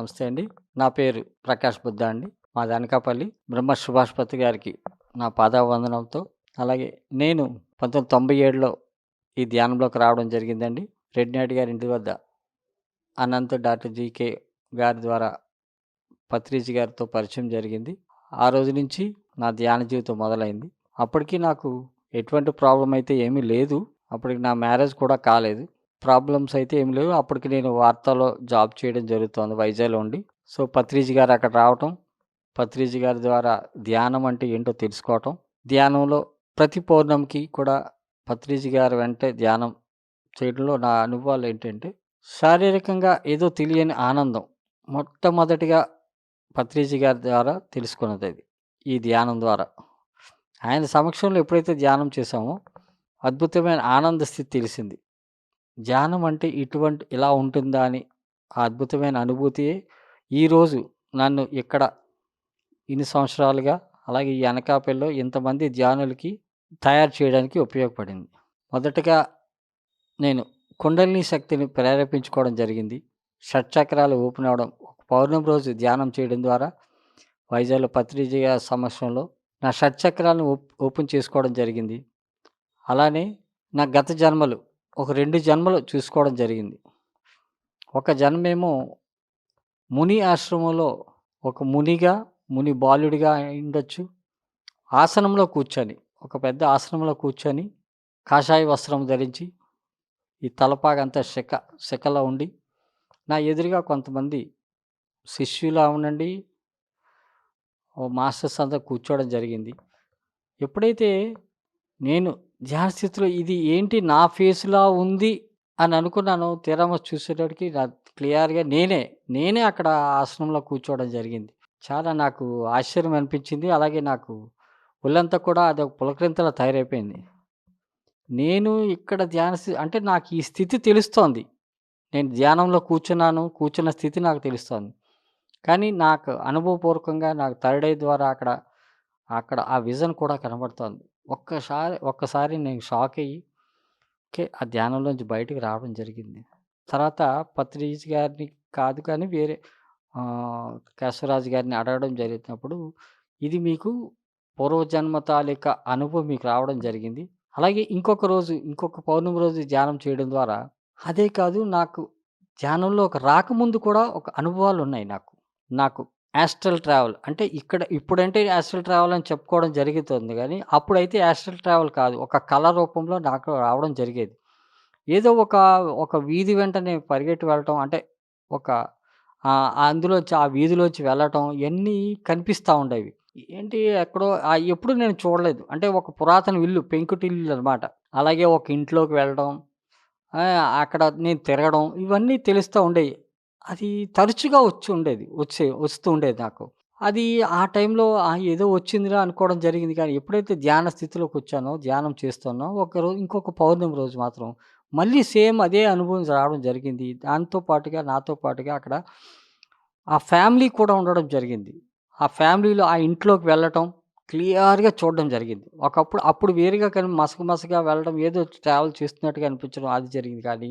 నమస్తే అండి. నా పేరు ప్రకాష్ బుద్ధ అండి. మా దానికాపల్లి బ్రహ్మ సుభాష్పతి గారికి నా పాదావందనంతో అలాగే నేను పంతొమ్మిది తొంభై ఏడులో ఈ ధ్యానంలోకి రావడం జరిగిందండి. రెడ్డినాయుడు గారి ఇంటి వద్ద అనంత్ డాక్టర్ జీకే గారి ద్వారా పత్రిజీ గారితో పరిచయం జరిగింది. ఆ రోజు నుంచి నా ధ్యాన జీవితం మొదలైంది. అప్పటికి నాకు ఎటువంటి ప్రాబ్లం అయితే ఏమీ లేదు. అప్పటికి నా మ్యారేజ్ కూడా కాలేదు. ప్రాబ్లమ్స్ అయితే ఏం లేవు. అప్పటికి నేను వార్తలో జాబ్ చేయడం జరుగుతుంది వైజాగ్లో ఉండి. సో పత్రిజీ గారు అక్కడ రావటం పత్రిజీ గారి ద్వారా ధ్యానం అంటే ఏంటో తెలుసుకోవటం ధ్యానంలో ప్రతి పౌర్ణమికి కూడా పత్రిజీ గారు వెంటే ధ్యానం చేయడంలో నా అనుభవాలు ఏంటంటే శారీరకంగా ఏదో తెలియని ఆనందం మొట్టమొదటిగా పత్రిజీ గారి ద్వారా తెలుసుకున్నది అది ఈ ధ్యానం ద్వారా. ఆయన సమక్షంలో ఎప్పుడైతే ధ్యానం చేశామో అద్భుతమైన ఆనంద స్థితి తెలిసింది. ధ్యానం అంటే ఇటువంటి ఇలా ఉంటుందా అని ఆ అద్భుతమైన అనుభూతి ఈరోజు నన్ను ఇక్కడ ఇన్ని సంవత్సరాలుగా అలాగే ఈ అనకాపల్లిలో ఇంతమంది ధ్యానులకి తయారు చేయడానికి ఉపయోగపడింది. మొదటగా నేను కుండలిని శక్తిని ప్రేరేపించుకోవడం జరిగింది. షట్చక్రాలు ఓపెన్ అవ్వడం ఒక పౌర్ణమి రోజు ధ్యానం చేయడం ద్వారా వైజాగ్లో పత్రిజయ సమక్షంలో నా షట్చక్రాలను ఓప్- ఓపెన్ చేసుకోవడం జరిగింది. అలానే నా గత జన్మలు ఒక రెండు జన్మలు చూసుకోవడం జరిగింది. ఒక జన్మేమో ముని ఆశ్రమంలో ఒక మునిగా ముని బాలుడిగా ఉండొచ్చు. ఆసనంలో కూర్చొని ఒక పెద్ద ఆసనంలో కూర్చొని కాషాయ వస్త్రం ధరించి ఈ తలపాగంతా శక శకలా ఉండి నా ఎదురుగా కొంతమంది శిష్యులా ఉండండి మాస్టర్స్ అంతా కూర్చోవడం జరిగింది. ఎప్పుడైతే నేను ధ్యాన స్థితిలో ఇది ఏంటి నా ఫేస్లా ఉంది అని అనుకున్నాను. తీరా చూసేటప్పటికి నా క్లియర్గా నేనే నేనే అక్కడ ఆసనంలో కూర్చోవడం జరిగింది. చాలా నాకు ఆశ్చర్యం అనిపించింది. అలాగే నాకు ఒళ్ళంతా కూడా అది ఒక పులకరింతలా తయారైపోయింది. నేను ఇక్కడ ధ్యాన స్థితి అంటే నాకు ఈ స్థితి తెలుస్తోంది. నేను ధ్యానంలో కూర్చున్నాను కూర్చున్న స్థితి నాకు తెలుస్తోంది. కానీ నాకు అనుభవపూర్వకంగా నాకు థర్డ్ ఐ ద్వారా అక్కడ అక్కడ ఆ విజన్ కూడా కనబడుతోంది. ఒక్కసారి ఒక్కసారి నేను షాక్ అయ్యి ఓకే ఆ ధ్యానంలోంచి బయటికి రావడం జరిగింది. తర్వాత పత్రిజ్ గారిని కాదు కానీ వేరే కేశవరాజు గారిని అడగడం జరిగినప్పుడు ఇది మీకు పూర్వజన్మ తాలూకా అనుభవం మీకు రావడం జరిగింది. అలాగే ఇంకొక రోజు ఇంకొక పౌర్ణమి రోజు ధ్యానం చేయడం ద్వారా అదే కాదు నాకు ధ్యానంలో ఒక రాకముందు కూడా ఒక అనుభవాలు ఉన్నాయి నాకు. నాకు యాస్ట్రల్ ట్రావెల్ అంటే ఇక్కడ ఇప్పుడంటే యాస్ట్రల్ ట్రావెల్ అని చెప్పుకోవడం జరుగుతుంది కానీ అప్పుడైతే యాస్ట్రల్ ట్రావెల్ కాదు. ఒక కళ రూపంలో నాకు రావడం జరిగేది. ఏదో ఒక ఒక వీధి వెంట నేను పరిగెట్టి వెళ్ళటం అంటే ఒక అందులోంచి ఆ వీధిలోంచి వెళ్ళటం ఇవన్నీ కనిపిస్తూ ఉండేవి. ఏంటి ఎక్కడో ఎప్పుడు నేను చూడలేదు. అంటే ఒక పురాతన ఇల్లు పెంకుటిల్లు అనమాట అలాగే ఒక ఇంట్లోకి వెళ్ళడం అక్కడ నేను తిరగడం ఇవన్నీ తెలుస్తూ ఉండేవి. అది తరచుగా వచ్చి ఉండేది వచ్చే వస్తూ ఉండేది నాకు. అది ఆ టైంలో ఏదో వచ్చిందిరా అనుకోవడం జరిగింది. కానీ ఎప్పుడైతే ధ్యాన స్థితిలోకి వచ్చానో ధ్యానం చేస్తానో ఒక రోజు ఇంకొక పౌర్ణమి రోజు మాత్రం మళ్ళీ సేమ్ అదే అనుభవం రావడం జరిగింది. దాంతో పాటుగా నాతో పాటుగా అక్కడ ఆ ఫ్యామిలీ కూడా ఉండడం జరిగింది. ఆ ఫ్యామిలీలో ఆ ఇంట్లోకి వెళ్ళటం క్లియర్గా చూడడం జరిగింది. ఒకప్పుడు అప్పుడు వేరుగా కానీ మసక మసగా వెళ్ళడం ఏదో ట్రావెల్ చేస్తున్నట్టుగా అనిపించడం అది జరిగింది. కానీ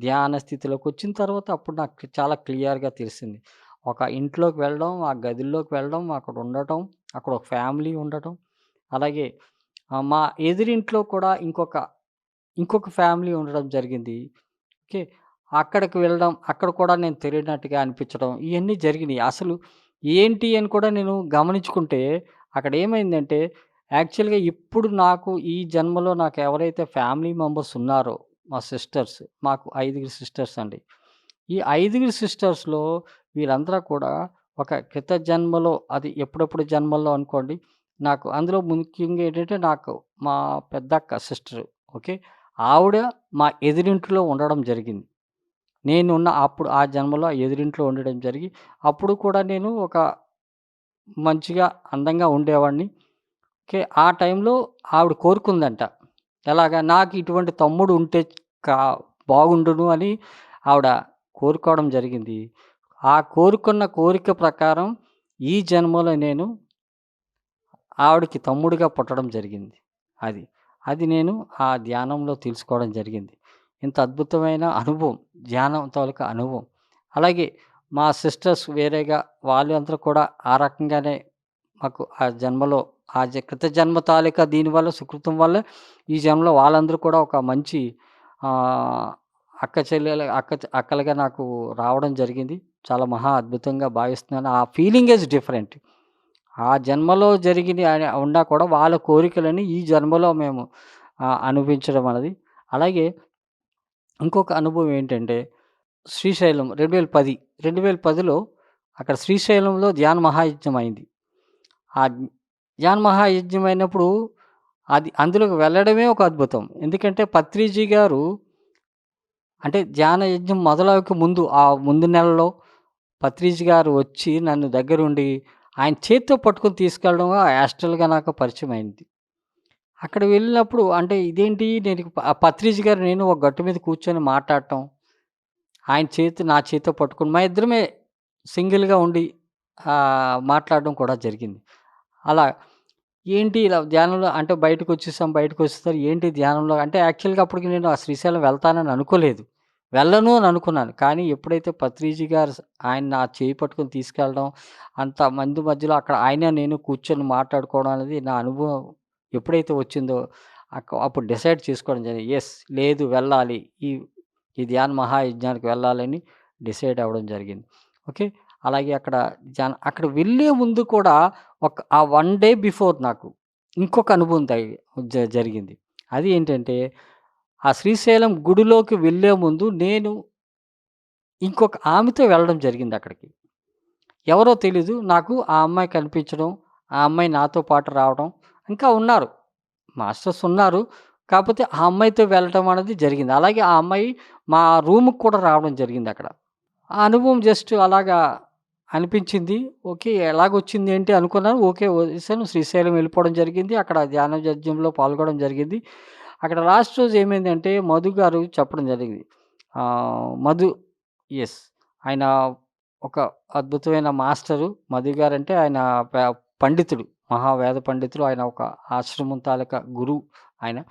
ధ్యాన స్థితిలోకి వచ్చిన తర్వాత అప్పుడు నాకు చాలా క్లియర్గా తెలిసింది. ఒక ఇంట్లోకి వెళ్ళడం ఆ గదిలోకి వెళ్ళడం అక్కడ ఉండటం అక్కడ ఒక ఫ్యామిలీ ఉండటం అలాగే మా ఎదురింట్లో కూడా ఇంకొక ఇంకొక ఫ్యామిలీ ఉండడం జరిగింది. ఓకే. అక్కడికి వెళ్ళడం అక్కడ కూడా నేను తెలియనట్టుగా అనిపించడం ఇవన్నీ జరిగినాయి. అసలు ఏంటి అని కూడా నేను గమనించుకుంటే అక్కడ ఏమైందంటే యాక్చువల్గా ఇప్పుడు నాకు ఈ జన్మలో నాకు ఎవరైతే ఫ్యామిలీ మెంబర్స్ ఉన్నారో మా సిస్టర్స్ మాకు ఐదుగురు సిస్టర్స్ అండి. ఈ ఐదుగురు సిస్టర్స్లో వీరందరూ కూడా ఒక క్రిత జన్మలో అది ఎప్పుడెప్పుడు జన్మల్లో అనుకోండి నాకు అందులో ముఖ్యంగా ఏంటంటే నాకు మా పెద్దక్క సిస్టర్ ఓకే? ఆవిడ మా ఎదురింట్లో ఉండడం జరిగింది. నేను ఉన్న అప్పుడు ఆ జన్మలో ఆ ఎదురింట్లో ఉండడం జరిగి అప్పుడు కూడా నేను ఒక మంచిగా అందంగా ఉండేవాడిని. ఓకే? ఆ టైంలో ఆవిడ కోరుకుందంట ఎలాగా నాకు ఇటువంటి తమ్ముడు ఉంటే కా బాగుండును అని ఆవిడ కోరుకోవడం జరిగింది. ఆ కోరుకున్న కోరిక ప్రకారం ఈ జన్మలో నేను ఆవిడకి తమ్ముడిగా పుట్టడం జరిగింది. అది అది నేను ఆ ధ్యానంలో తెలుసుకోవడం జరిగింది. ఇంత అద్భుతమైన అనుభవం ధ్యానం తాలూకా అనుభవం. అలాగే మా సిస్టర్స్ వేరేగా వాళ్ళు అందరూ కూడా ఆ రకంగానే మాకు ఆ జన్మలో ఆ జ కృత జన్మ తాలూకా దీనివల్ల సుకృతం వల్ల ఈ జన్మలో వాళ్ళందరూ కూడా ఒక మంచి అక్క చెల్లెల అక్క అక్కలుగా నాకు రావడం జరిగింది. చాలా మహా అద్భుతంగా భావిస్తున్నాను. ఆ ఫీలింగ్ ఈజ్ డిఫరెంట్. ఆ జన్మలో జరిగింది ఉన్నా కూడా వాళ్ళ కోరికలని ఈ జన్మలో మేము అనుభవించడం అనేది. అలాగే ఇంకొక అనుభవం ఏంటంటే శ్రీశైలం 2010, 2010లో అక్కడ శ్రీశైలంలో ధ్యాన మహాయజ్ఞం అయింది. ఆ ధ్యాన మహాయజ్ఞం అయినప్పుడు అది అందులోకి వెళ్ళడమే ఒక అద్భుతం. ఎందుకంటే పత్రిజీ గారు అంటే ధ్యాన యజ్ఞం మొదలవక ముందు ఆ ముందు నెలలో పత్రిజీ గారు వచ్చి నన్ను దగ్గరుండి ఆయన చేత్తో పట్టుకొని తీసుకెళ్ళడం యాస్ట్రల్‌గా నాకు పరిచయం అయింది. అక్కడ వెళ్ళినప్పుడు అంటే ఇదేంటి నేను ఆ పత్రిజీ గారు నేను ఒక గట్టు మీద కూర్చొని మాట్లాడటం. ఆయన చేతి నా చేత్తో పట్టుకుని మా ఇద్దరమే సింగిల్‌గా ఉండి మాట్లాడడం కూడా జరిగింది. అలా ఏంటి ఇలా ధ్యానంలో అంటే బయటకు వచ్చేసాను బయటకొచ్చేసరి ఏంటి ధ్యానంలో అంటే యాక్చువల్‌గా అప్పటికి నేను ఆ శ్రీశైలం వెళ్తానని అనుకోలేదు. వెళ్ళను అని అనుకున్నాను. కానీ ఎప్పుడైతే పత్రిజీ గారు ఆయన నా చేయి పట్టుకొని తీసుకెళ్ళడం, అంత మంది మధ్యలో అక్కడ ఆయన నేను కూర్చొని మాట్లాడుకోవడం అనేది నా అనుభవం ఎప్పుడైతే వచ్చిందో అప్పుడు డిసైడ్ చేసుకోవడం జరిగింది. ఎస్ లేదు వెళ్ళాలి. ఈ ఈ ధ్యాన మహాయజ్ఞానికి వెళ్ళాలని డిసైడ్ అవ్వడం జరిగింది. ఓకే. అలాగే అక్కడ జన అక్కడ వెళ్ళే ముందు కూడా ఒక ఆ వన్ డే బిఫోర్ నాకు ఇంకొక అనుభవం జ జరిగింది. అది ఏంటంటే ఆ శ్రీశైలం గుడిలోకి వెళ్ళే ముందు నేను ఇంకొక ఆమెతో వెళ్ళడం జరిగింది అక్కడికి. ఎవరో తెలీదు. నాకు ఆ అమ్మాయి కనిపించడం, ఆ అమ్మాయి నాతో పాటు రావడం, ఇంకా ఉన్నారు. మాస్టర్స్ ఉన్నారు. కాకపోతే ఆ అమ్మాయితో వెళ్ళటం అనేది జరిగింది. అలాగే ఆ అమ్మాయి మా రూమ్‌కి కూడా రావడం జరిగింది అక్కడ ఆ అనుభవం జస్ట్ అలాగా అనిపించింది. ఓకే. ఎలాగొచ్చింది ఏంటి అనుకున్నాను. ఓకే. వచ్చాను శ్రీశైలం వెళ్ళిపోవడం జరిగింది. అక్కడ ధ్యాన యజ్ఞంలో పాల్గొనడం జరిగింది. అక్కడ లాస్ట్ రోజు ఏమైందంటే మధు గారు చెప్పడం జరిగింది. మధు ఎస్ ఆయన ఒక అద్భుతమైన మాస్టరు. మధు గారంటే ఆయన పండితుడు. మహావేద పండితుడు. ఆయన ఒక ఆశ్రమం తాలూకా గురువు ఆయన.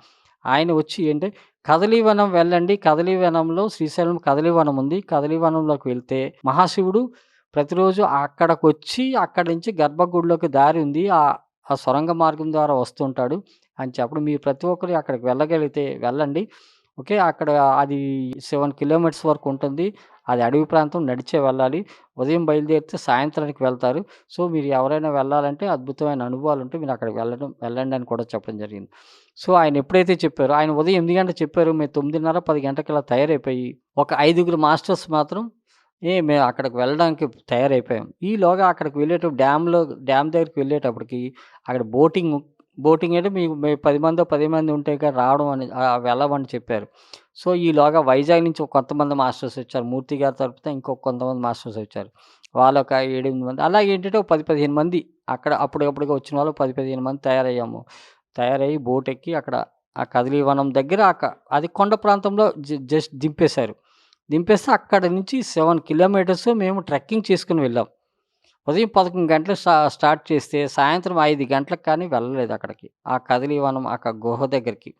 ఆయన వచ్చి అంటే కదలీవనం వెళ్ళండి. కదలీవనంలో శ్రీశైలం కదలీవనం ఉంది. కదలీవనంలోకి వెళ్తే మహాశివుడు ప్రతిరోజు అక్కడికొచ్చి అక్కడి నుంచి గర్భగుడిలోకి దారి ఉంది. ఆ ఆ సొరంగ మార్గం ద్వారా వస్తుంటాడు అని చెప్పడం. మీరు ప్రతి ఒక్కరు అక్కడికి వెళ్ళగలిగితే వెళ్ళండి. ఓకే. అక్కడ అది సెవెన్ కిలోమీటర్స్ వరకు ఉంటుంది. అది అడవి ప్రాంతం నడిచే వెళ్ళాలి. ఉదయం బయలుదేరితే సాయంత్రానికి వెళ్తారు. సో, మీరు ఎవరైనా వెళ్ళాలంటే అద్భుతమైన అనుభవాలు ఉంటే మీరు అక్కడికి వెళ్ళడం వెళ్ళండి అని కూడా చెప్పడం జరిగింది. సో, ఆయన ఎప్పుడైతే చెప్పారో ఆయన ఉదయం ఎనిమిది గంటలు చెప్పారు. మేము 9:30, 10 గంటలకల్లా తయారైపోయి ఒక ఐదుగురు మాస్టర్స్ మాత్రం ఏ మేము అక్కడికి వెళ్ళడానికి తయారైపోయాం. ఈలోగా అక్కడికి వెళ్ళేటప్పుడు డ్యామ్‌లో డ్యామ్ దగ్గరికి వెళ్ళేటప్పటికి అక్కడ బోటింగ్ బోటింగ్ అంటే మీకు పది 10 మందో, 10 మంది ఉంటే గాని రావడం అని వెళ్ళమని చెప్పారు. సో, ఈలోగా వైజాగ్ నుంచి కొంతమంది మాస్టర్స్ వచ్చారు. మూర్తి గారి తరపున ఇంకో కొంతమంది మాస్టర్స్ వచ్చారు. వాళ్ళ ఒక ఏడెనిమిది మంది అలాగే ఏంటంటే పది పదిహేను మంది అక్కడ అప్పటికప్పుడుగా వచ్చిన వాళ్ళు 10, 15 మంది తయారయ్యాము. తయారయ్యి బోట్ ఎక్కి అక్కడ ఆ కదిలీవనం దగ్గర అది కొండ ప్రాంతంలో జస్ట్ దింపేశారు. దింపేస్తే అక్కడి నుంచి సెవెన్ కిలోమీటర్స్ మేము ట్రెక్కింగ్ చేసుకుని వెళ్ళాం. ఉదయం పదకొండు గంటలు స్టార్ట్ చేస్తే సాయంత్రం ఐదు గంటలకు కానీ వెళ్ళలేదు అక్కడికి. ఆ కదిలీవనం ఆ గుహ దగ్గరికి.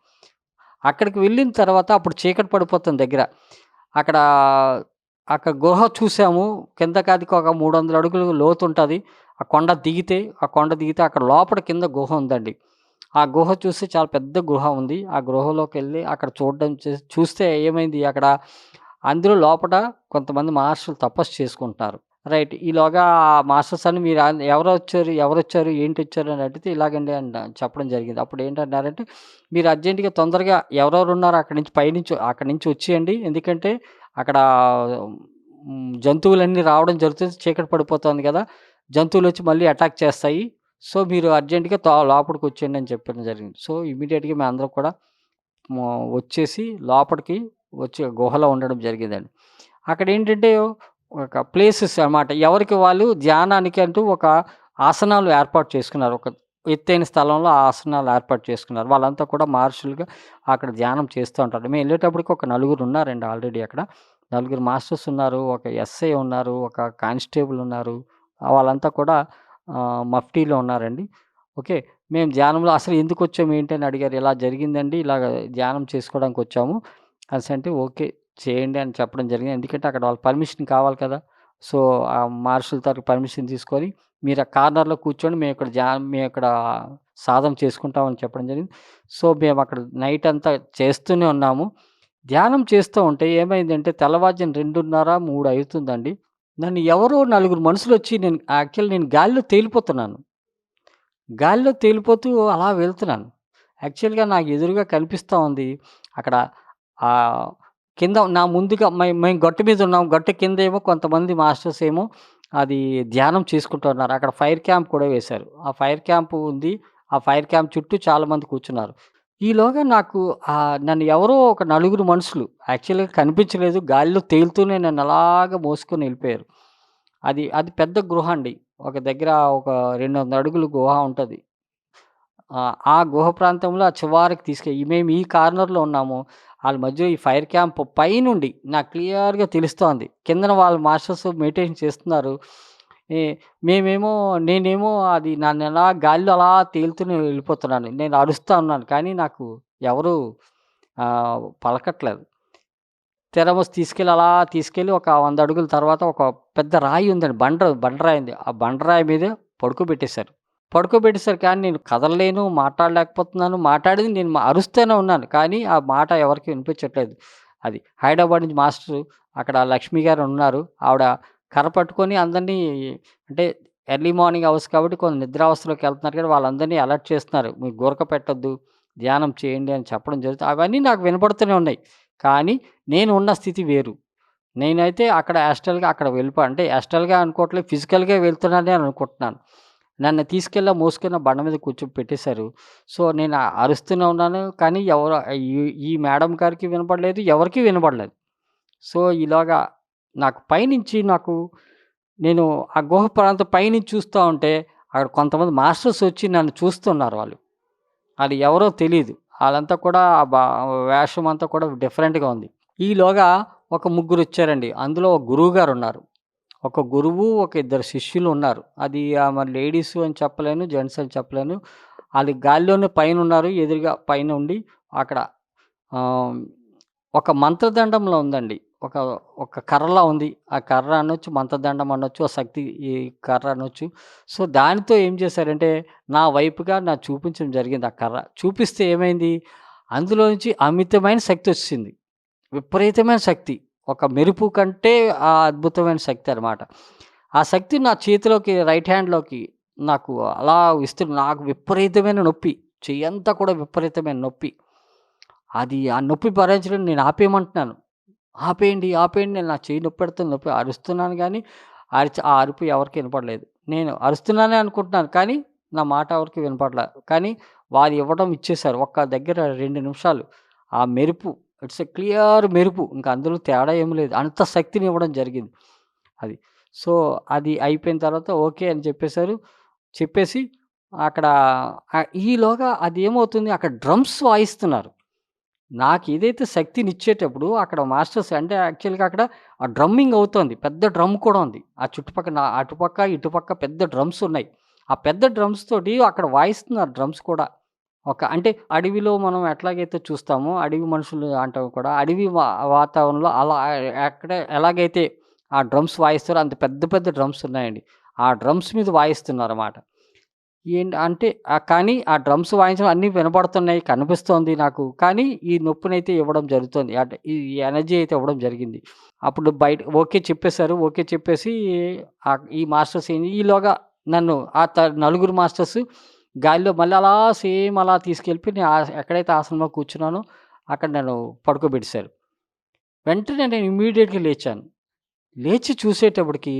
అక్కడికి వెళ్ళిన తర్వాత అప్పుడు చీకటి పడిపోతుంది దగ్గర. అక్కడ అక్కడ గుహ చూసాము. కింద కాదికి ఒక 300 అడుగులు ఉంటుంది ఆ కొండ దిగితే ఆ కొండ దిగితే అక్కడ లోపల కింద గుహ ఉందండి. ఆ గుహ చూస్తే చాలా పెద్ద గుహ ఉంది. ఆ గుహలోకెళ్ళి అక్కడ చూడడం చే చూస్తే ఏమైంది అక్కడ అందులో లోపల కొంతమంది మహర్షులు తపస్సు చేసుకుంటున్నారు. రైట్. ఈలోగా ఆ మాస్టర్స్ అని మీరు ఆన్ ఎవరొచ్చారు? ఏంటి వచ్చారు అని అడిగితే ఇలాగండి అని చెప్పడం జరిగింది. అప్పుడు ఏంటన్నారంటే మీరు అర్జెంట్‌గా తొందరగా ఎవరెవరు ఉన్నారు అక్కడి నుంచి పైనుంచి అక్కడి నుంచి వచ్చేయండి. ఎందుకంటే అక్కడ జంతువులన్నీ రావడం జరుగుతుంది. చీకటి పడిపోతుంది జంతువులు వచ్చి మళ్ళీ అటాక్ చేస్తాయి. సో, మీరు అర్జెంట్‌గా తో లోపలికొచ్చేయండి అని చెప్పడం జరిగింది. సో, ఇమ్మీడియేట్‌గా అందరం కూడా వచ్చేసి లోపలికి వచ్చి గుహలో ఉండడం జరిగిందండి. అక్కడ ఏంటంటే ఒక ప్లేసెస్ అన్నమాట. ఎవరికి వాళ్ళు ధ్యానానికి అంటూ ఒక ఆసనాలు ఏర్పాటు చేసుకున్నారు. ఒక ఎత్తైన స్థలంలో ఆసనాలు ఏర్పాటు చేసుకున్నారు. వాళ్ళంతా కూడా మార్షులుగా అక్కడ ధ్యానం చేస్తూ ఉంటారు. మేము వెళ్ళేటప్పటికి ఒక నలుగురు ఉన్నారండి ఆల్రెడీ అక్కడ. నలుగురు మాస్టర్స్ ఉన్నారు. ఒక ఎస్ఐ ఉన్నారు. ఒక కానిస్టేబుల్ ఉన్నారు. వాళ్ళంతా కూడా మఫ్టీలో ఉన్నారండి. ఓకే. మేము ధ్యానంలో అసలు ఎందుకొచ్చాము ఏంటి అని అడిగారు. ఇలా జరిగిందండి. ఇలాగ ధ్యానం చేసుకోవడానికి వచ్చాము చేసుకోవడానికొచ్చాము. అంటే ఓకే. చేయండి అని చెప్పడం జరిగింది. ఎందుకంటే అక్కడ వాళ్ళ పర్మిషన్ కావాలి కదా! సో, ఆ మార్షల్ తరపు పర్మిషన్ తీసుకొని, మీరు ఆ కార్నర్‌లో కూర్చొని మేము ఇక్కడ జా మేము ఇక్కడ సాధన చేసుకుంటాం అని చెప్పడం జరిగింది. సో, మేము అక్కడ నైట్ అంతా చేస్తూనే ఉన్నాము. ధ్యానం చేస్తూ ఉంటే ఏమైందంటే తెల్లవారుజామున 2:30, 3 అవుతుందండి. నన్ను ఎవరో నలుగురు మనుషులు వచ్చి నేను యాక్చువల్లీ నేను గాలిలో తేలిపోతున్నాను. గాలిలో తేలిపోతూ అలా వెళ్తున్నాను. యాక్చువల్‌గా నాకు ఎదురుగా కనిపిస్తూ ఉంది. అక్కడ కింద నా ముందుగా మే మేము గట్టు మీద ఉన్నాం. గట్టు కిందేమో కొంతమంది మాస్టర్స్ ఏమో అది ధ్యానం చేసుకుంటున్నారు. అక్కడ ఫైర్ క్యాంప్ కూడా వేశారు. ఆ ఫైర్ క్యాంప్ ఉంది. ఆ ఫైర్ క్యాంప్ చుట్టూ చాలామంది కూర్చున్నారు. ఈలోగా నాకు నన్ను ఎవరో ఒక నలుగురు మనుషులు యాక్చువల్‌గా కనిపించలేదు. గాలిలో తేలుతూనే నన్ను అలాగా మోసుకొని వెళ్ళిపోయారు అది అది పెద్ద గృహ అండి. ఒక దగ్గర ఒక 200 అడుగులు గుహ ఉంటుంది ఆ గుహ ప్రాంతంలో ఆ చివరికి తీసుకెళ్ళి మేము ఈ కార్నర్‌లో ఉన్నాము. వాళ్ళ మధ్యలో ఈ ఫైర్ క్యాంప్ పైనుండి నాకు క్లియర్‌గా తెలుస్తోంది. కిందన వాళ్ళ మాస్టర్స్ మెడిటేషన్ చేస్తున్నారు. మేమేమో నేనేమో అది నన్ను అలా గాలిలో అలా తేలుతూనే వెళ్ళిపోతున్నాను. నేను అరుస్తూ ఉన్నాను. కానీ నాకు ఎవరు పలకట్లేదు. తెరమస్ తీసుకెళ్ళి అలా తీసుకెళ్ళి ఒక వంద అడుగుల తర్వాత ఒక పెద్ద రాయి ఉందండి. బండ బండరాయి ఉంది. ఆ బండరాయి మీద పడుకోబెట్టేశారు. పడుకోబెట్టేశారు కానీ నేను కదలలేను, మాట్లాడలేకపోతున్నాను. మాట్లాడేది నేను అరుస్తూనే ఉన్నాను. కానీ ఆ మాట ఎవరికీ వినిపించట్లేదు. అది హైదరాబాద్ నుంచి మాస్టరు అక్కడ లక్ష్మి గారు ఉన్నారు. ఆవిడ కర్ర పట్టుకొని అందరినీ అంటే ఎర్లీ మార్నింగ్ అవర్స్ కాబట్టి కొంత నిద్రావస్థలోకి వెళ్తున్నారు కానీ వాళ్ళందరినీ అలర్ట్ చేస్తున్నారు. మీరు గురక పెట్టొద్దు, ధ్యానం చేయండి అని చెప్పడం జరుగుతుంది. అవన్నీ నాకు వినపడుతూనే ఉన్నాయి. కానీ నేను ఉన్న స్థితి వేరు. నేనైతే అక్కడ యాస్ట్రల్‌గా అక్కడ వెళ్ళిపో అంటే యాస్ట్రల్‌గా అనుకోవట్లేదు. ఫిజికల్‌గా వెళ్తున్నానని అనుకుంటున్నాను. నన్ను తీసుకెళ్ళి మోసుకొని బండ మీద కూర్చోబెట్టేశారు. సో, నేను అరుస్తూనే ఉన్నాను. కానీ ఎవరు ఈ ఈ మేడం గారికి వినపడలేదు. ఎవరికీ వినపడలేదు. సో, ఈలోగా నాకు పైనుంచి నాకు నేను ఆ గుహ ప్రాంతం పైనుంచి చూస్తూ ఉంటే అక్కడ కొంతమంది మాస్టర్స్ వచ్చి నన్ను చూస్తున్నారు వాళ్ళు. అది ఎవరో తెలియదు వాళ్ళంతా కూడా ఆ బా వేషం అంతా కూడా డిఫరెంట్‌గా ఉంది. ఈలోగా ఒక ముగ్గురు వచ్చారండి అందులో ఒక గురువుగారున్నారు. ఒక గురువు, ఒక ఇద్దరు శిష్యులు ఉన్నారు. అది మరి లేడీస్ అని చెప్పలేను, జెంట్స్ అని చెప్పలేను. ఆళ్ళు గాలిలోనే పైనున్నారు. ఎదురుగా పైన ఉండి అక్కడ ఒక మంత్రదండంలో ఉందండి. ఒక ఒక కర్రలా ఉంది. ఆ కర్ర అనొచ్చు, మంత్రదండం అనొచ్చు, ఆ శక్తి ఈ కర్ర అనొచ్చు. సో, దానితో ఏం చేశారంటే నా వైపుగా నా చూపించడం జరిగింది ఆ కర్ర. చూపిస్తే ఏమైంది? అందులో నుంచి అమితమైన శక్తి వచ్చింది విపరీతమైన శక్తి. ఒక మెరుపు కంటే ఆ అద్భుతమైన శక్తి అనమాట. ఆ శక్తి నా చేతిలోకి రైట్ హ్యాండ్‌లోకి నాకు అలా ఇస్తుంది నాకు విపరీతమైన నొప్పి. చెయ్యంతా కూడా విపరీతమైన నొప్పి. అది ఆ నొప్పి భరించడం నేను ఆపేయమంటున్నాను. ఆపేయండి, ఆపేయండి నేను నా చెయ్యి నొప్పి పెడుతున్న నొప్పి అరుస్తున్నాను కానీ అరిచి ఆ అరుపు ఎవరికి వినపడలేదు. నేను అరుస్తున్నానే అనుకుంటున్నాను. కానీ నా మాట ఎవరికి వినపడలేదు కానీ వారు ఇవ్వడం ఇచ్చేశారు. ఒక్క దగ్గర రెండు నిమిషాలు ఆ మెరుపు ఇట్స్ ఎ క్లియర్ మెరుపు. ఇంక అందులో తేడా ఏం లేదు. అంత శక్తిని ఇవ్వడం జరిగింది. అది. సో, అది అయిపోయిన తర్వాత ఓకే అని చెప్పేశారు. చెప్పేసి అక్కడ ఈలోగా అది ఏమవుతుంది అక్కడ డ్రమ్స్ వాయిస్తున్నారు. నాకు ఏదైతే శక్తిని ఇచ్చేటప్పుడు అక్కడ మాస్టర్స్ అంటే యాక్చువల్‌గా అక్కడ ఆ డ్రమ్మింగ్ అవుతోంది. పెద్ద డ్రమ్ కూడా ఉంది. ఆ చుట్టుపక్కల అటుపక్క, ఇటుపక్క పెద్ద డ్రమ్స్ ఉన్నాయి. ఆ పెద్ద డ్రమ్స్ తోటి అక్కడ వాయిస్తున్నారు డ్రమ్స్ కూడా. ఒక అంటే అడవిలో మనం ఎట్లాగైతే చూస్తామో అడవి మనుషులు అంటాం కూడా అడవి వా వాతావరణంలో అలా ఎక్కడ ఎలాగైతే ఆ డ్రమ్స్ వాయిస్తారో అంత పెద్ద పెద్ద డ్రమ్స్ ఉన్నాయండి. ఆ డ్రమ్స్ మీద వాయిస్తున్నారన్నమాట. ఏంటి అంటే కానీ ఆ డ్రమ్స్ వాయించడం అన్నీ వినపడుతున్నాయి. కనిపిస్తోంది నాకు. కానీ ఈ నొప్పినైతే ఇవ్వడం జరుగుతుంది. అంటే ఈ ఎనర్జీ అయితే ఇవ్వడం జరిగింది. అప్పుడు బయట ఓకే చెప్పేశారు. ఓకే చెప్పేసి ఈ మాస్టర్స్ ఏం ఈలోగా నన్ను ఆ త నలుగురు మాస్టర్స్ గాలిలో మళ్ళీ అలా సేమ్ అలా తీసుకెళ్ళిపోయి నేను ఎక్కడైతే ఆసనంలో కూర్చున్నానో అక్కడ నేను పడుకోబెట్టేశారు. వెంటనే నేను ఇమ్మీడియట్గా లేచాను. లేచి చూసేటప్పటికి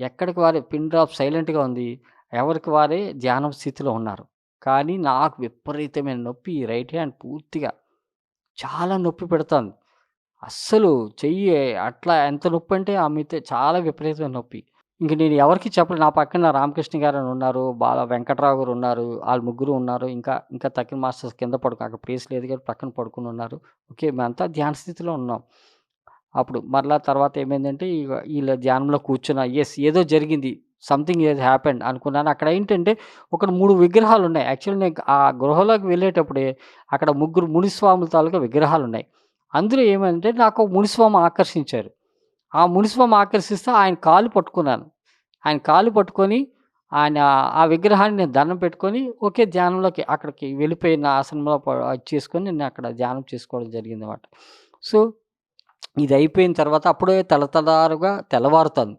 ఎక్కడికి వారే పిన్ డ్రాప్ సైలెంట్‌గా ఉంది. ఎవరికి వారే ధ్యానం స్థితిలో ఉన్నారు. కానీ నాకు విపరీతమైన నొప్పి ఈ రైట్ హ్యాండ్ పూర్తిగా చాలా నొప్పి పెడతాను అస్సలు చెయ్యి అట్లా ఎంత నొప్పి అంటే అమితే చాలా విపరీతమైన నొప్పి. ఇంక నేను ఎవరికి చెప్పలేదు. నా పక్కన రామకృష్ణ గారు అని ఉన్నారు. బాల వెంకట్రావు గారు ఉన్నారు. వాళ్ళు ముగ్గురు ఉన్నారు. ఇంకా ఇంకా తక్కిన మాస్టర్స్ కింద పడుకో అక్కడ ప్లేస్ లేదు కానీ పక్కన పడుకుని ఉన్నారు. ఓకే. మేమంతా ధ్యాన స్థితిలో ఉన్నాం. అప్పుడు మరలా తర్వాత ఏమైందంటే వీళ్ళ ధ్యానంలో కూర్చున్నా. ఎస్ ఏదో జరిగింది. సంథింగ్ ఏదో హ్యాపెండ్ అనుకున్నాను. అక్కడ ఏంటంటే ఒక మూడు విగ్రహాలు ఉన్నాయి యాక్చువల్లీ నేను ఆ గృహలోకి వెళ్ళేటప్పుడే అక్కడ ముగ్గురు మునిస్వాముల తాలూకా విగ్రహాలు ఉన్నాయి అందులో ఏమంటే నాకు మునిస్వామి ఆకర్షించారు. ఆ మునిస్వామి ఆకర్షిస్తే ఆయన కాలు పట్టుకున్నాను. ఆయన కాలు పట్టుకొని ఆయన ఆ విగ్రహాన్ని నేను దండం పెట్టుకొని ఒకే ధ్యానంలోకి అక్కడికి వెళ్ళిపోయిన ఆసనంలో చేసుకొని నేను అక్కడ ధ్యానం చేసుకోవడం జరిగిందనమాట. సో, ఇది అయిపోయిన తర్వాత అప్పుడే తలతలారుగా తెల్లవారుతాను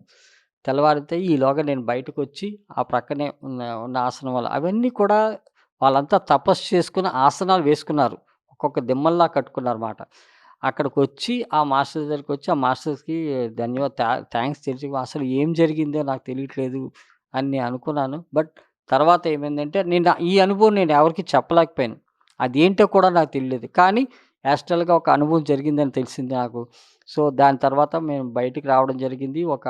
తెల్లవారితే ఈలోగా నేను బయటకొచ్చి ఆ ప్రక్కనే ఉన్న ఉన్న ఆసనం వల్ల అవన్నీ కూడా వాళ్ళంతా తపస్సు చేసుకుని ఆసనాలు వేసుకున్నారు. ఒక్కొక్క దిమ్మల్లా అక్కడికి వచ్చి ఆ మాస్టర్ దగ్గరికొచ్చి ఆ మాస్టర్స్‌కి ధన్యవాద థ్యాంక్స్ తెలిసి అసలు ఏం జరిగిందో నాకు తెలియట్లేదు అని నేను అనుకున్నాను. బట్ తర్వాత ఏమైందంటే నేను ఈ అనుభవం నేను ఎవరికీ చెప్పలేకపోయాను. అదేంటో కూడా నాకు తెలియలేదు. కానీ యాస్ట్రల్‌గా ఒక అనుభవం జరిగిందని తెలిసింది నాకు. సో, దాని తర్వాత మేము బయటికి రావడం జరిగింది. ఒక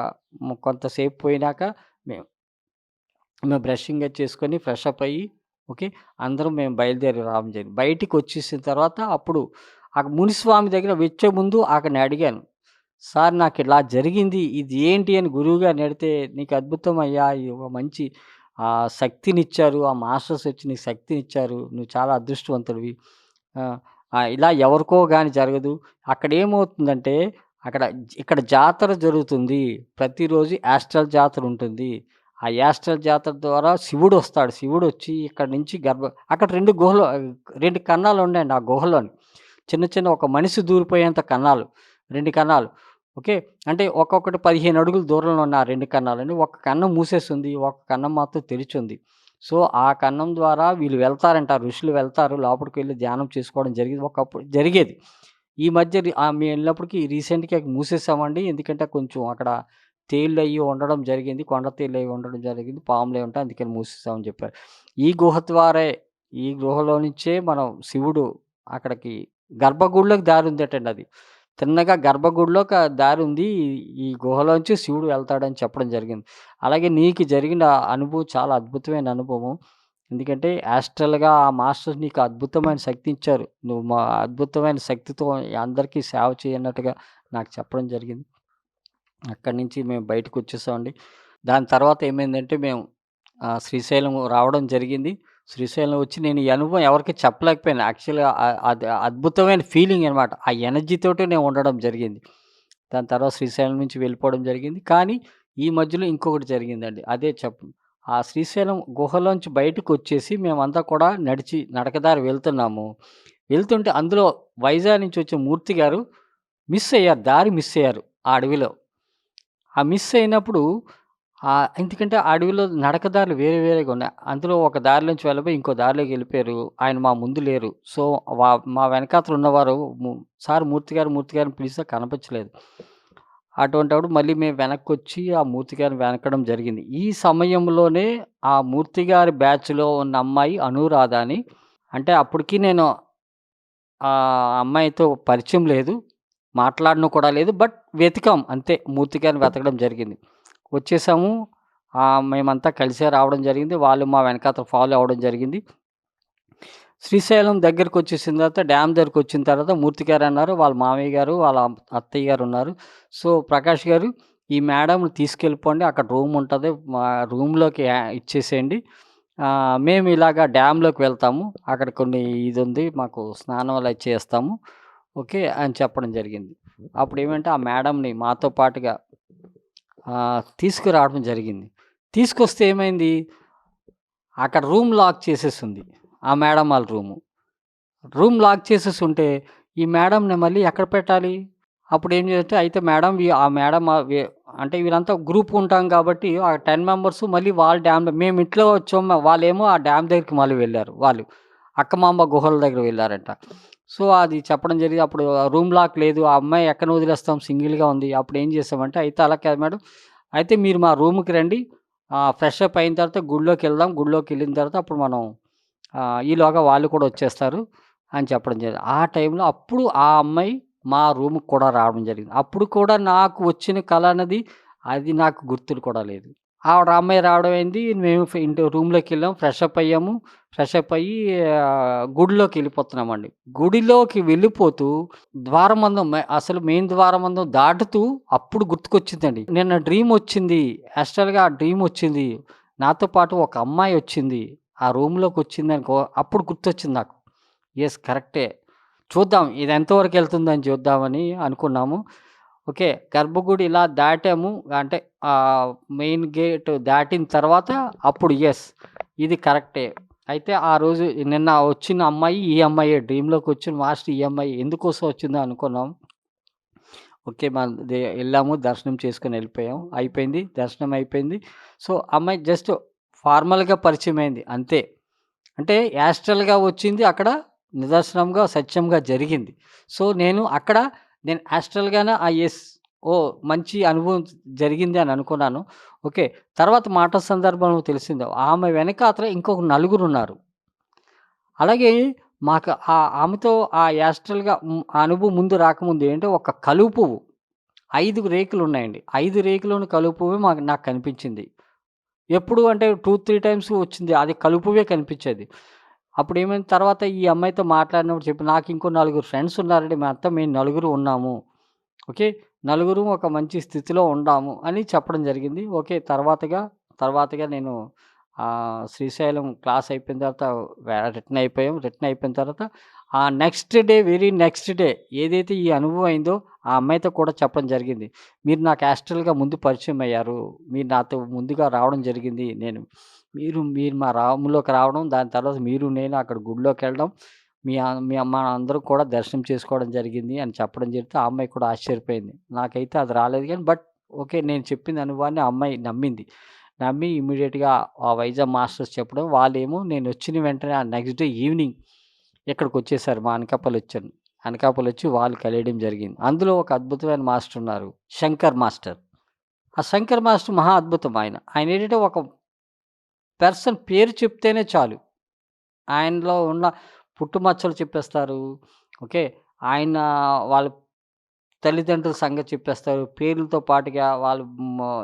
కొంతసేపు పోయినాక మేము మేము బ్రషింగ్ చేసుకొని ఫ్రెష్ అప్ అయ్యి ఓకే. అందరం మేము బయలుదేరి రావడం జరిగింది. బయటికొచ్చేసిన తర్వాత అప్పుడు ఆ మునిస్వామి దగ్గర వచ్చే ముందు అక్కడిని అడిగాను. సార్ నాకు ఇలా జరిగింది. ఇది ఏంటి అని గురువుగారిని నడితే నీకు అద్భుతం అయ్యా! ఒక మంచి శక్తినిచ్చారు. ఆ మాస్టర్స్ వచ్చి నీకు శక్తినిచ్చారు. నువ్వు చాలా అదృష్టవంతుడివి. ఇలా ఎవరికో కానీ జరగదు. అక్కడ ఏమవుతుందంటే అక్కడ ఇక్కడ జాతర జరుగుతుంది. ప్రతిరోజు యాస్ట్రల్ జాతర ఉంటుంది. ఆ యాస్ట్రల్ జాతర ద్వారా శివుడు వస్తాడు శివుడు వచ్చి ఇక్కడ నుంచి గర్భ అక్కడ రెండు గుహలు రెండు కన్నాలు ఉన్నాయండి ఆ గుహలోని. చిన్న చిన్న ఒక మనిషి దూరిపోయేంత కన్నాలు. రెండు కన్నాలు. ఓకే. అంటే ఒక్కొక్కటి 15 అడుగుల దూరంలో ఉన్న రెండు కన్నాలని ఒక కన్నం మూసేస్తుంది ఒక కన్నం మాత్రం తెరిచుంది. సో, ఆ కన్నం ద్వారా వీళ్ళు వెళ్తారంట. ఋషులు వెళ్తారు. లోపలికి వెళ్ళి ధ్యానం చేసుకోవడం జరిగింది. ఒకప్పుడు జరిగేది. ఈ మధ్య మేము వెళ్ళినప్పటికీ రీసెంట్‌గా మూసేసామండి. ఎందుకంటే కొంచెం అక్కడ తేళ్ళు అయ్యి ఉండడం జరిగింది. కొండ తేళ్ళయి ఉండడం జరిగింది. పాములయి ఉంటాయి. అందుకని మూసేసామని చెప్పారు. ఈ గుహ ద్వారే ఈ గుహలో నుంచే మనం శివుడు అక్కడికి గర్భగుడిలోకి దారి ఉందటండి అది. తిన్నగా గర్భగుడిలో ఒక దారి ఉంది. ఈ గుహలోంచి శివుడు వెళ్తాడని చెప్పడం జరిగింది. అలాగే నీకు జరిగిన అనుభవం చాలా అద్భుతమైన అనుభవం. ఎందుకంటే యాస్ట్రల్‌గా ఆ మాస్టర్స్ నీకు అద్భుతమైన శక్తినిచ్చారు. నువ్వు మా అద్భుతమైన శక్తితో అందరికీ సేవ చేయనట్టుగా నాకు చెప్పడం జరిగింది. అక్కడి నుంచి మేము బయటకు వచ్చేసామండి దాని తర్వాత ఏమైందంటే మేము శ్రీశైలం రావడం జరిగింది. శ్రీశైలం వచ్చి నేను ఈ అనుభవం ఎవరికీ చెప్పలేకపోయాను. యాక్చువల్‌గా అది అద్భుతమైన ఫీలింగ్ అనమాట. ఆ ఎనర్జీతోటే నేను ఉండడం జరిగింది. దాని తర్వాత శ్రీశైలం నుంచి వెళ్ళిపోవడం జరిగింది. కానీ ఈ మధ్యలో ఇంకొకటి జరిగిందండి. అదే చెప్పు ఆ శ్రీశైలం గుహలోంచి బయటకొచ్చేసి మేమంతా కూడా నడిచి నడకదారి వెళ్తున్నాము. వెళ్తుంటే అందులో వైజాగ్ నుంచి వచ్చే మూర్తి గారు మిస్ అయ్యారు. దారి మిస్ అయ్యారు ఆ అడవిలో. ఆ మిస్ అయినప్పుడు ఎందుకంటే ఆ అడవిలో నడకదారులు వేరే వేరేగా ఉన్నాయి. అందులో ఒక దారిలోంచి వెళ్ళిపోయి ఇంకో దారిలోకి వెళ్ళిపోయారు. ఆయన మా ముందు లేరు. సో, వా మా వెనకాతల ఉన్నవారు ము సార్ మూర్తి గారు, మూర్తి గారిని పిలిస్తే కనిపించలేదు. అటువంటప్పుడు మళ్ళీ మేము వెనక్కొచ్చి ఆ మూర్తి గారిని వెనకడం జరిగింది. ఈ సమయంలోనే ఆ మూర్తి గారి బ్యాచ్‌లో ఉన్న అమ్మాయి అనురాధ అని అంటే అప్పటికి నేను ఆ అమ్మాయితో పరిచయం లేదు. మాట్లాడను కూడా లేదు. బట్ వెతికాం అంతే. మూర్తి గారిని వెతకడం జరిగింది. వచ్చేసాము. మేమంతా కలిసే రావడం జరిగింది. వాళ్ళు మా వెనకాత ఫాలో అవ్వడం జరిగింది. శ్రీశైలం దగ్గరకొచ్చేసిన తర్వాత డ్యామ్ దగ్గరకొచ్చిన తర్వాత మూర్తి గారు అన్నారు. వాళ్ళ మామయ్య గారు, వాళ్ళ అత్తయ్య గారు ఉన్నారు. సో, ప్రకాష్ గారు ఈ మేడంని తీసుకెళ్ళిపోండి. అక్కడ రూమ్ ఉంటుంది మా రూమ్‌లోకి ఇచ్చేసేయండి. మేము ఇలాగా డ్యామ్‌లోకి వెళ్తాము. అక్కడ కొన్ని ఇది ఉంది మాకు స్నానం అలా చేస్తాము. ఓకే. అని చెప్పడం జరిగింది. అప్పుడు ఏమంటే ఆ మేడంని మాతో పాటుగా తీసుకురావడం జరిగింది. తీసుకొస్తే ఏమైంది? అక్కడ రూమ్ లాక్ చేసేసింది ఆ మేడం వాళ్ళ రూము. రూమ్ లాక్ చేసేసి ఉంటే ఈ మేడంని మళ్ళీ ఎక్కడ పెట్టాలి? అప్పుడు ఏం చేస్తే అయితే మేడం ఆ మేడం అంటే వీళ్ళంతా గ్రూప్ ఉంటాం కాబట్టి ఆ 10 మెంబర్స్ మళ్ళీ వాళ్ళ డ్యామ్ మేము ఇంట్లో వచ్చాము. వాళ్ళేమో ఆ డ్యామ్ దగ్గరికి మళ్ళీ వెళ్ళారు వాళ్ళు. అక్కమాంబ గుహల దగ్గర వెళ్ళారంట సో, అది చెప్పడం జరిగింది. అప్పుడు రూమ్ లాక్ లేదు. ఆ అమ్మాయి ఎక్కడ వదిలేస్తాం సింగిల్‌గా ఉంది. అప్పుడు ఏం చేసామంటే అయితే అలా కాదు మేడం. అయితే మీరు మా రూమ్‌కి రండి. ఫ్రెష్ అప్ అయిన తర్వాత గుళ్ళోకి వెళ్దాం గుళ్ళోకి గుడిలోకెళ్ళిన తర్వాత అప్పుడు మనం ఈలోగా వాళ్ళు కూడా వచ్చేస్తారు అని చెప్పడం జరిగింది. ఆ టైంలో అప్పుడు ఆ అమ్మాయి మా రూమ్‌కి కూడా రావడం జరిగింది. అప్పుడు కూడా నాకు వచ్చిన కళ అన్నది అది నాకు గుర్తులు కూడా లేదు. ఆవిడ అమ్మాయి రావడం అయింది. మేము ఇంటి రూమ్లోకి వెళ్ళాం ఫ్రెష్ అప్ అయ్యాము. ఫ్రెష్ అప్ అయ్యి గుడిలోకి వెళ్ళిపోతున్నామండి గుడిలోకి వెళ్ళిపోతూ ద్వారమందం అసలు మెయిన్ ద్వారమందం దాటుతూ అప్పుడు గుర్తుకొచ్చిందండి. నిన్న డ్రీమ్ వచ్చింది. యాస్ట్రల్‌గా ఆ డ్రీమ్ వచ్చింది. నాతో పాటు ఒక అమ్మాయి వచ్చింది. ఆ రూమ్‌లోకి వచ్చింది అనుకో అప్పుడు గుర్తొచ్చింది నాకు. ఎస్ కరెక్టే. చూద్దాం ఇది ఎంతవరకు వెళ్తుందని చూద్దామని అనుకున్నాము. ఓకే. గర్భగుడి ఇలా దాటాము. అంటే మెయిన్ గేట్ దాటిన తర్వాత అప్పుడు ఎస్ ఇది కరెక్టే. అయితే ఆ రోజు నిన్న వచ్చిన అమ్మాయి ఈ అమ్మాయి డ్రీమ్లోకి వచ్చిన మాస్టర్ ఈ అమ్మాయి. ఎందుకోసం వచ్చిందో అనుకున్నాం. ఓకే. మన వెళ్ళాము దర్శనం చేసుకుని వెళ్ళిపోయాము అయిపోయింది. దర్శనం అయిపోయింది. సో, అమ్మాయి జస్ట్ ఫార్మల్‌గా పరిచయమైంది అంతే. అంటే యాస్ట్రల్‌గా వచ్చింది అక్కడ నిదర్శనంగా, సత్యంగా జరిగింది. సో, నేను అక్కడ నేను యాస్ట్రల్‌గానే ఆ ఎస్ ఓ మంచి అనుభవం జరిగింది అని అనుకున్నాను. ఓకే. తర్వాత మాట సందర్భంలో తెలిసింది. ఆమె వెనకాతల ఇంకొక నలుగురు ఉన్నారు అలాగే మాకు ఆ ఆమెతో ఆ యాస్ట్రల్‌గా ఆ అనుభవం ముందు రాకముందు ఏంటంటే ఒక కలువు పువ్వు. ఐదు రేకులు ఉన్నాయండి ఐదు రేకులోని కలువు పువ్వే మాకు నాకు కనిపించింది. ఎప్పుడు అంటే 2, 3 టైమ్స్ వచ్చింది. అది కలుపువే పువ్వే అప్పుడు ఏమైంది తర్వాత ఈ అమ్మాయితో మాట్లాడినప్పుడు చెప్పి నాకు ఇంకో నలుగురు ఫ్రెండ్స్ ఉన్నారండి. మేమంతా మేము నలుగురు ఉన్నాము. ఓకే. నలుగురు ఒక మంచి స్థితిలో ఉండాము అని చెప్పడం జరిగింది. ఓకే. తర్వాతగా తర్వాతగా నేను శ్రీశైలం క్లాస్ అయిపోయిన తర్వాత రిటర్న్ అయిపోయాం. రిటర్న్ అయిపోయిన తర్వాత ఆ next day very next day ఏదైతే ఈ అనుభవం అయిందో ఆ అమ్మాయితో కూడా చెప్పడం జరిగింది. మీరు నాకు యాస్ట్రల్‌గా ముందు పరిచయం అయ్యారు. మీరు నాతో ముందుగా రావడం జరిగింది. నేను మీరు మీరు మా రాములోకి రావడం, దాని తర్వాత మీరు నేను అక్కడ గుడిలోకెళ్ళడం, మీ మీ అమ్మ అందరూ కూడా దర్శనం చేసుకోవడం జరిగింది అని చెప్పడం జరిగితే ఆ అమ్మాయి కూడా ఆశ్చర్యపోయింది. నాకైతే అది రాలేదు కానీ బట్ ఓకే. నేను చెప్పిన అనుభవాన్ని ఆ అమ్మాయి నమ్మింది. నమ్మి ఇమీడియట్గా ఆ వైజాగ్ మాస్టర్స్ చెప్పడం వాళ్ళేమో నేను వచ్చిన వెంటనే ఆ నెక్స్ట్ డే ఈవినింగ్ ఇక్కడికొచ్చేసారు. మా అనకాపల్లి వచ్చి వాళ్ళు కలియడం జరిగింది. అందులో ఒక అద్భుతమైన మాస్టర్ ఉన్నారు. శంకర్ మాస్టర్. ఆ శంకర్ మాస్టర్ మహా అద్భుతం ఆయన. ఆయన ఏంటంటే ఒక పర్సన్ పేరు చెప్తేనే చాలు. ఆయనలో ఉన్న పుట్టుమచ్చలు చెప్పేస్తారు. ఓకే. ఆయన వాళ్ళ తల్లిదండ్రుల సంగతి చెప్పేస్తారు. పేర్లతో పాటుగా వాళ్ళ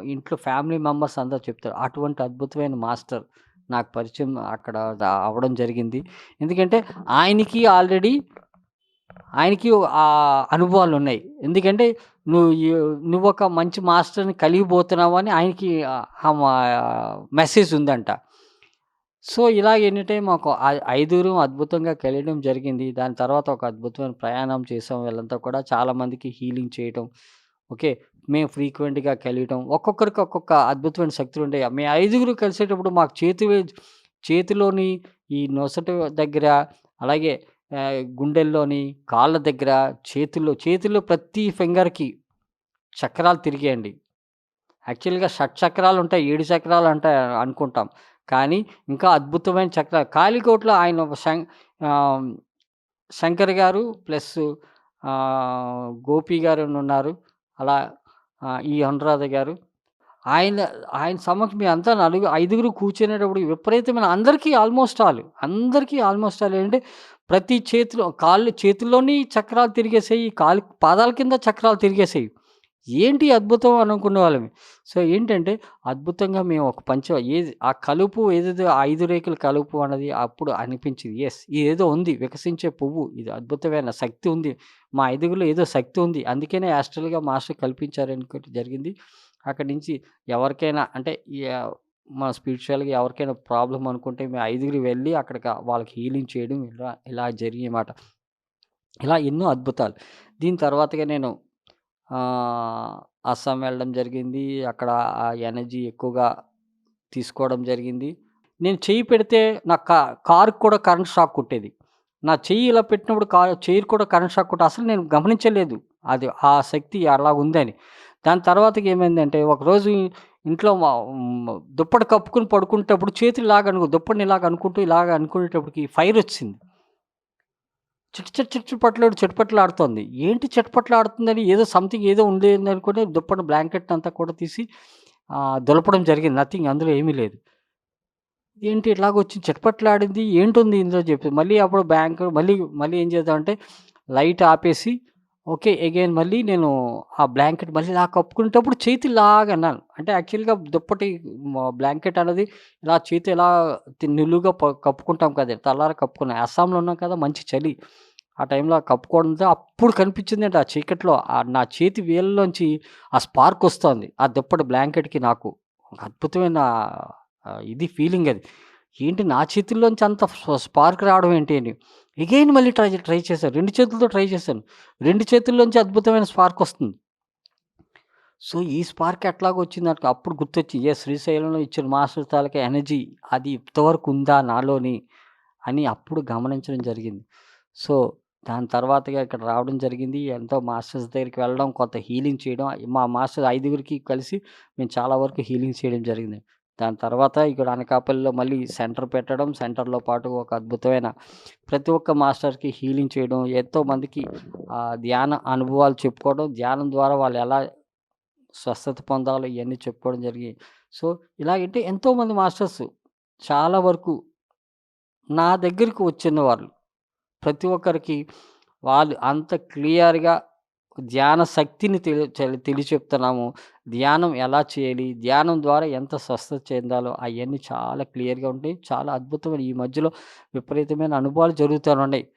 ఇంట్లో ఫ్యామిలీ మెంబర్స్ అందరూ చెప్తారు. అటువంటి అద్భుతమైన మాస్టర్ నాకు పరిచయం అక్కడ అవడం అవ్వడం జరిగింది. ఎందుకంటే ఆయనకి ఆల్రెడీ ఆయనకి ఆ అనుభవాలు ఉన్నాయి ఎందుకంటే నువ్వు నువ్వు ఒక మంచి మాస్టర్‌ని కలిగిపోతున్నావు అని ఆయనకి మెసేజ్ ఉందంట. సో, ఇలా ఎనీ మాకు ఐదుగురు ఐదుగురం అద్భుతంగా కలియడం జరిగింది. దాని తర్వాత ఒక అద్భుతమైన ప్రయాణం చేసాం. వీళ్ళంతా కూడా చాలామందికి హీలింగ్ చేయటం. ఓకే. మేము ఫ్రీక్వెంట్‌గా కలియటం. ఒక్కొక్కరికి ఒక్కొక్క అద్భుతమైన శక్తులు ఉంటాయి మేము ఐదుగురు కలిసేటప్పుడు మాకు చేతి చేతిలోని ఈ నొసట దగ్గర అలాగే గుండెల్లోని, కాళ్ళ దగ్గర, చేతుల్లో చేతుల్లో ప్రతి ఫింగర్‌కి చక్రాలు తిరిగేయండి యాక్చువల్‌గా షట్‌చక్రాలుంటాయి. 7 చక్రాలు అంటే అనుకుంటాం. కానీ ఇంకా అద్భుతమైన చక్రాలు కాళీకోట్లో ఆయన ఒక శంకర్ గారు ప్లస్ గోపి గారు ఉన్నారు అలా ఈ అనురాధ గారు. ఆయన ఆయన సమక్షం అంతా నలుగు ఐదుగురు కూర్చునేటప్పుడు విపరీతమైన అందరికీ ఆల్మోస్ట్ ఆల్ అందరికీ ఆల్మోస్ట్ ఆల్ ఏంటంటే ప్రతి చేతిలో కాళ్ళు చేతుల్లోని చక్రాలు తిరిగేసేయి కాలు పాదాల కింద చక్రాలు తిరిగేసేయి ఏంటి అద్భుతం అనుకునే వాళ్ళమే సో, ఏంటంటే అద్భుతంగా మేము ఒక పంచ ఏది ఆ కలుపు ఏదేదో ఐదు రేకుల కలుపు అన్నది అప్పుడు అనిపించింది. ఎస్ ఏదో ఉంది. వికసించే పువ్వు. ఇది అద్భుతమైన శక్తి ఉంది. మా ఐదుగురిలో ఏదో శక్తి ఉంది. అందుకనే యాస్ట్రల్‌గా మాస్టర్ కల్పించారనుకోటి జరిగింది. అక్కడి నుంచి ఎవరికైనా అంటే మన స్పిరిచువల్‌గా ఎవరికైనా ప్రాబ్లమ్ అనుకుంటే మేము ఐదుగురు వెళ్ళి అక్కడికి వాళ్ళకి హీలింగ్ చేయడం ఇలా ఇలా జరిగేమాట ఇలా ఎన్నో అద్భుతాలు. దీని తర్వాతగా నేను అస్సాం వెళ్ళడం జరిగింది. అక్కడ ఆ ఎనర్జీ ఎక్కువగా తీసుకోవడం జరిగింది. నేను చెయ్యి పెడితే నా కా కారు కూడా కరెంట్ షాక్ కొట్టేది. నా చెయ్యి ఇలా పెట్టినప్పుడు కారు చైర్ కూడా కరెంట్ షాక్ కొట్టి అసలు నేను గమనించలేదు. అది ఆ శక్తి అలా ఉందని. దాని తర్వాతకి ఏమైందంటే ఒకరోజు ఇంట్లో మా దుప్పటి కప్పుకొని పడుకునేటప్పుడు చేతులు ఇలాగ అను దుప్పటిని ఇలాగ అనుకుంటూ ఇలాగ అనుకునేటప్పటికి ఫైర్ వచ్చింది చిట్ చిట్ చిట్ చిట్పట్లాడు ఆడుతోంది ఏంటి చిట్పట్లాడుతుందని ఏదో సంథింగ్ ఏదో ఉండేదనుకుని దుప్పటి బ్లాంకెట్ అంతా కూడా తీసి దులపడం జరిగింది. నథింగ్ అందులో ఏమీ లేదు. ఏంటి ఇట్లాగొచ్చింది చిట్పట్లాడింది ఏంటుంది ఇందులో చెప్పి మళ్ళీ అప్పుడు బ్యాంక్ మళ్ళీ మళ్ళీ ఏం చేద్దామంటే లైట్ ఆపేసి ఓకే. అగైన్ మళ్ళీ నేను ఆ బ్లాంకెట్ మళ్ళీ ఇలా కప్పుకునేటప్పుడు చేతి ఇలాగ అన్నాను. అంటే యాక్చువల్‌గా దుప్పటి మ బ్లాంకెట్ అనేది ఇలా చేతి ఇలా తి నిలువుగా ప కప్పుకుంటాం కదా! తలారా కప్పుకున్నా. అస్సాంలో ఉన్నాం కదా! మంచి చలి. ఆ టైంలో కప్పుకోవడంతో అప్పుడు కనిపించిందండి ఆ చీకట్లో ఆహ్, నా చేతి వేళ్ళలోంచి ఆ స్పార్క్ వస్తోంది. ఆ దుప్పటి బ్లాంకెట్‌కి నాకు. ఒక అద్భుతమైన ఆహ్, ఇది ఫీలింగ్ అది. ఏంటి నా చేతుల్లోంచి అంత స్పార్క్ రావడం ఏంటి అని. అగైన్ మళ్ళీ ట్రై ట్రై చేశాను. రెండు చేతులతో ట్రై చేశాను. రెండు చేతుల్లోంచి అద్భుతమైన స్పార్క్ వస్తుంది. సో, ఈ స్పార్క్ ఎట్లాగొచ్చింది నాకు అప్పుడు గుర్తొచ్చింది. ఏ శ్రీశైలంలో ఇచ్చిన మాస్టర్ తాలూకా ఎనర్జీ అది ఇంతవరకు ఉందా నాలోని అని అప్పుడు గమనించడం జరిగింది. సో, దాని తర్వాతగా ఇక్కడ రావడం జరిగింది. ఎంతో మాస్టర్స్ దగ్గరికి వెళ్ళడం, కొంత హీలింగ్ చేయడం. మా మాస్టర్ ఐదుగురికి కలిసి మేము చాలా వరకు హీలింగ్ చేయడం జరిగింది. దాని తర్వాత ఇక్కడ అనకాపల్లిలో మళ్ళీ సెంటర్ పెట్టడం, సెంటర్‌లో పాటు ఒక అద్భుతమైన ప్రతి ఒక్క మాస్టర్‌కి హీలింగ్ చేయడం, ఎంతో మందికి ధ్యాన అనుభవాలు చెప్పుకోవడం, ధ్యానం ద్వారా వాళ్ళు ఎలా స్వస్థత పొందాలో ఇవన్నీ చెప్పుకోవడం జరిగింది సో, ఇలాగంటే ఎంతోమంది మాస్టర్స్ చాలా వరకు నా దగ్గరికి వచ్చిన వాళ్ళు. ప్రతి ఒక్కరికి వాళ్ళు అంత క్లియర్‌గా ధ్యాన శక్తిని తెలి తెలి చెప్తున్నాము ధ్యానం ఎలా చేయాలి? ధ్యానం ద్వారా ఎంత స్వస్థత చెందాలో అవన్నీ చాలా క్లియర్‌గా ఉంటాయి. చాలా అద్భుతమైన ఈ మధ్యలో విపరీతమైన అనుభవాలు జరుగుతానున్నాయి.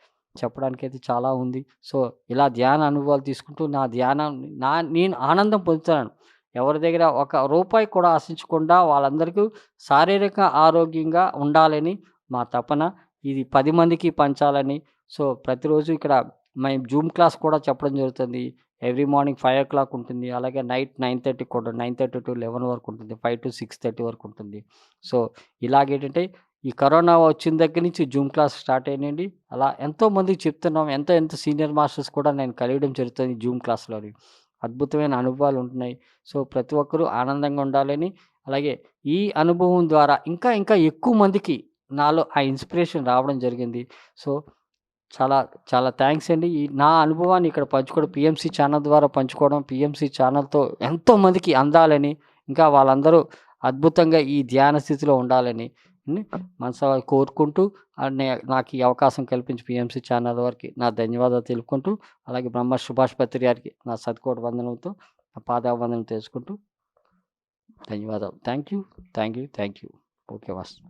చెప్పడానికైతే చాలా ఉంది. సో, ఇలా ధ్యాన అనుభవాలు తీసుకుంటూ నా ధ్యానం నా నేను ఆనందం పొందుతున్నాను. ఎవరి దగ్గర ఒక రూపాయి కూడా ఆశించకుండా వాళ్ళందరికీ శారీరక ఆరోగ్యంగా ఉండాలని మా తపన. ఇది పది మందికి పంచాలని. సో, ప్రతిరోజు ఇక్కడ మేము జూమ్ క్లాస్ కూడా చెప్పడం జరుగుతుంది. ఎవ్రీ మార్నింగ్ 5:00 ఉంటుంది. అలాగే నైట్ 9:30 కూడా 9:30-11 వరకు ఉంటుంది. 5-6:30 వరకు ఉంటుంది. సో, ఇలాగేంటంటే ఈ కరోనా వచ్చిన దగ్గర నుంచి జూమ్ క్లాస్ స్టార్ట్ అయినాయండి. అలా ఎంతోమందికి చెప్తున్నాం. ఎంతో ఎంతో సీనియర్ మాస్టర్స్ కూడా నేను కలియడం జరుగుతుంది జూమ్ క్లాస్‌లోని. అద్భుతమైన అనుభవాలు ఉంటున్నాయి. సో, ప్రతి ఒక్కరూ ఆనందంగా ఉండాలని, అలాగే ఈ అనుభవం ద్వారా ఇంకా ఇంకా ఎక్కువ మందికి నాలో ఆ ఇన్‌స్పిరేషన్ రావడం జరిగింది. సో, చాలా చాలా థ్యాంక్స్ అండి. ఈ నా అనుభవాన్ని ఇక్కడ పంచుకోవడం పీఎంసీ ఛానల్ ద్వారా పంచుకోవడం, పిఎంసీ ఛానల్‌తో ఎంతోమందికి అందాలని, ఇంకా వాళ్ళందరూ అద్భుతంగా ఈ ధ్యాన స్థితిలో ఉండాలని మనసు కోరుకుంటూ నే నాకు ఈ అవకాశం కల్పించి పిఎంసీ ఛానల్ వారికి నా ధన్యవాదాలు తెలుపుకుంటూ, అలాగే బ్రహ్మ సుభాష్ పత్రి గారికి నా శతకోటి వందనంతో నా పాదాభివందనం తెలుసుకుంటూ ధన్యవాదాలు. Thank you. Thank you. Thank you. Okay master.